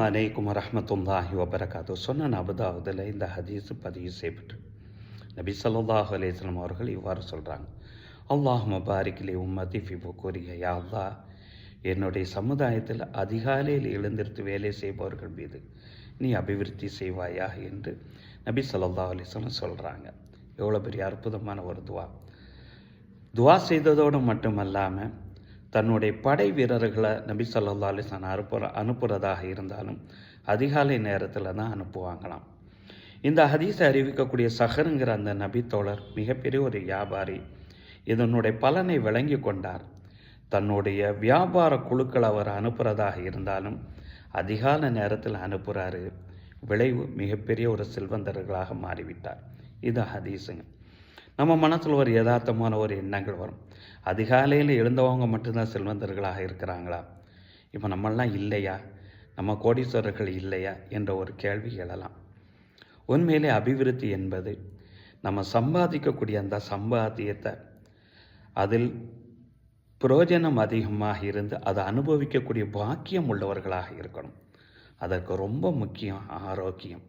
அலைக்கும் வரஹ்மத்துல்லாஹி வபரகாத்து சொன்ன நபதாவதில் இந்த ஹதீஸ் பதிவு செய்யப்பட்டு நபி ஸல்லல்லாஹு அலைஹி அவர்கள் இவ்வாறு சொல்கிறாங்க அல்லாஹ் மபாரிக்கிலே உம்மதி ஃபிபு கூறிய யா அல்லா என்னுடைய சமுதாயத்தில் அதிகாலையில் எழுந்திருத்து வேலை செய்பவர்கள் மீது நீ அபிவிருத்தி செய்வாயா என்று நபி ஸல்லல்லாஹு அலைஹி சொல்கிறாங்க எவ்வளோ பெரிய அற்புதமான ஒரு துவா. துவா செய்ததோடு மட்டுமல்லாமல் தன்னுடைய படை வீரர்களை நபி சொல்லா அலிஸ்லான் அனுப்புற அனுப்புகிறதாக இருந்தாலும் அதிகாலை நேரத்தில் தான் அனுப்புவாங்களாம். இந்த ஹதீஸை அறிவிக்கக்கூடிய சஹருங்கிற அந்த நபி தோழர் மிகப்பெரிய ஒரு வியாபாரி. இதனுடைய பலனை விளங்கி கொண்டார். தன்னுடைய வியாபார குழுக்கள் அவர் அனுப்புகிறதாக இருந்தாலும் அதிகால நேரத்தில் அனுப்புகிறாரு விளைவு மிகப்பெரிய ஒரு செல்வந்தர்களாக மாறிவிட்டார். இது ஹதீஸுங்க. நம்ம மனசில் ஒரு யதார்த்தமான ஒரு எண்ணங்கள் வரும். அதிகாலையில் எழுந்தவங்க மட்டும்தான் செல்வந்தர்களாக இருக்கிறாங்களா? இப்போ நம்மளாம் இல்லையா? நம்ம கோடீஸ்வரர்கள் இல்லையா? என்ற ஒரு கேள்வி எழலாம். உண்மையிலே அபிவிருத்தி என்பது நம்ம சம்பாதிக்கக்கூடிய அந்த சம்பாத்தியத்தை அதில் பிரயோஜனம் அதிகமாக இருந்து அதை அனுபவிக்கக்கூடிய பாக்கியம் உள்ளவர்களாக இருக்கணும். அதற்கு ரொம்ப முக்கியம் ஆரோக்கியம்.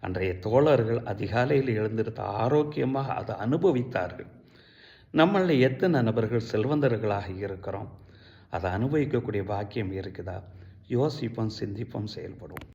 அன்றைய தோழர்கள் அதிகாலையில் எழுந்திருந்த ஆரோக்கியமாக அதை அனுபவித்தார்கள். நம்மளில் எத்தனை நபர்கள் செல்வந்தர்களாக இருக்கிறோம்? அதை அனுபவிக்கக்கூடிய பாக்கியம் இருக்குதா? யோசிப்போம் சிந்திப்போம் செயல்படுவோம்.